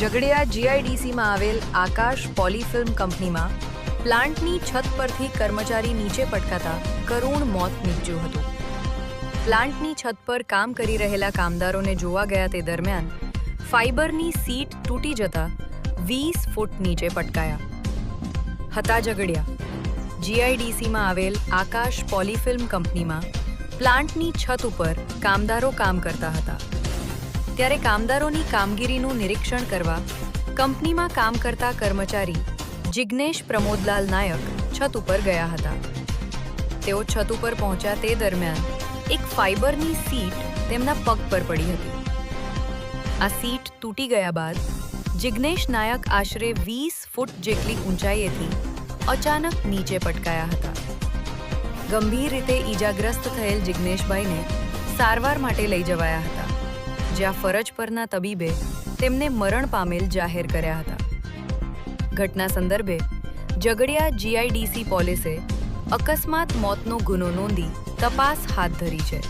ઝઘડિયા જીઆઈડીસીમાં આવેલ આકાશ પોલીફિલ્મ કંપનીમાં પ્લાન્ટની છત પરથી કર્મચારી નીચે પટકાતા કરુણ મોત નીપજ્યું હતું. પ્લાન્ટની છત પર કામ કરી રહેલા કામદારોને જોવા ગયા તે દરમિયાન ફાઇબરની સીટ તૂટી જતા વીસ ફૂટ નીચે પટકાયા. હતા ઝઘડિયા. જીઆઈડીસીમાં આવેલ આકાશ પોલીફિલ્મ કંપનીમાં પ્લાન્ટની છત ઉપર કામદારો કામ કરતા હતા. ત્યારે કામદારોની કામગીરીનું નિરીક્ષણ કરવા કંપનીમાં કામ કરતા કર્મચારી જિજ્ઞેશ પ્રમોદલાલ નાયક છત ઉપર ગયા હતા. તેઓ છત ઉપર પહોંચ્યા તે દરમિયાન એક ફાઇબરની સીટ તેમના પગ પર પડી હતી. આ સીટ તૂટી ગયા બાદ જિજ્ઞેશ નાયક આશરે વીસ ફૂટ જેટલી ઊંચાઈએથી અચાનક નીચે પટકાયા હતા. ગંભીર રીતે ઈજાગ્રસ્ત થયેલ જિજ્ઞેશભાઈને સારવાર માટે લઈ જવાયા હતા. જ્યાં ફરજ પરના તબીબે તેમને મરણ પામેલ જાહેર કર્યા હતા. ઘટના સંદર્ભે ઝઘડિયા જીઆઈડીસી પોલીસે અકસ્માત મોતનો ગુનો નોંધી તપાસ હાથ ધરી છે.